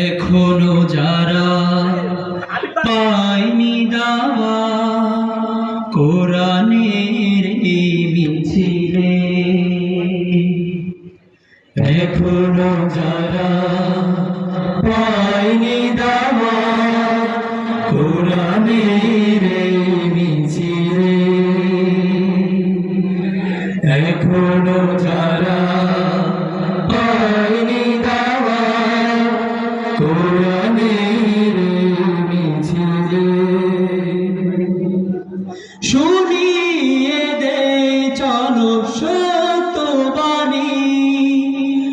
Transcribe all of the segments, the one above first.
এখনও যারা পায়নি দাওয়া কোরআনের মিছিলে এখনও যারা পায়নি দাওয়া কোরআনের মিছিলে এখনও যারা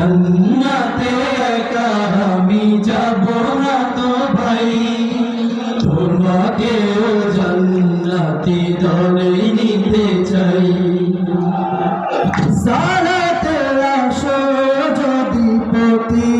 জান্নাতে একা আমি যাব না তো ভাই? তোমাকেও জান্নাতি দলে নিতে চাই। সালাতে আসো যদি পতিয়া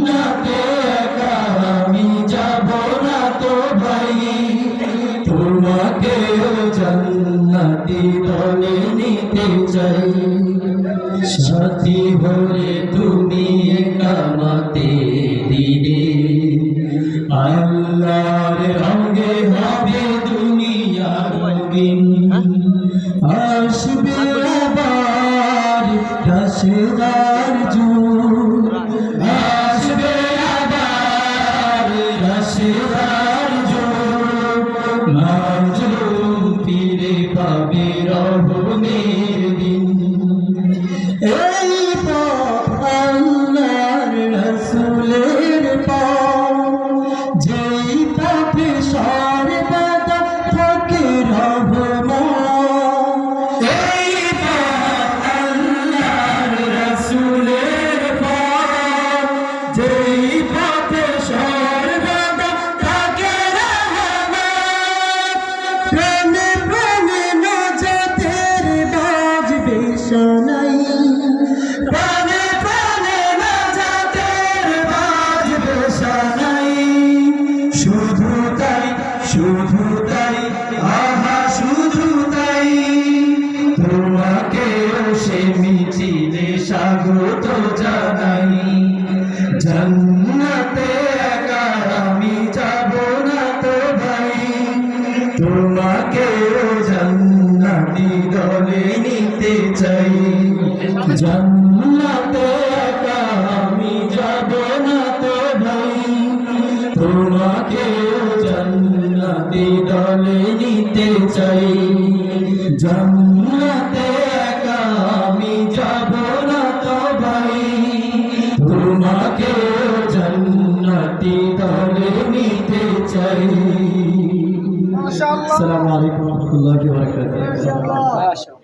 জান্নাতি দলে নিতে চাই। সাথী হয়ে তুমি কামাতে দিনে আল্লাহর রঙে হবে দুনিয়া শুধু তাই শুধু তাই আহা শুধু তাই। তোমাকে সে মিছিলে স্বাগত জানাই। জান্নাতে একা আমি যাব না তো ভাই। তোমাকে জান্নাতি দলে নিতে চাই। জান্নাতে চাই। জান্নাতে একা আমি যাব না তো ভাই। তোমাকে জান্নাতি দলে নিতে চাই। আসসালামু আলাইকুম ওয়া রাহমাতুল্লাহি ওয়া বারাকাতুহু। মাশাআল্লাহ।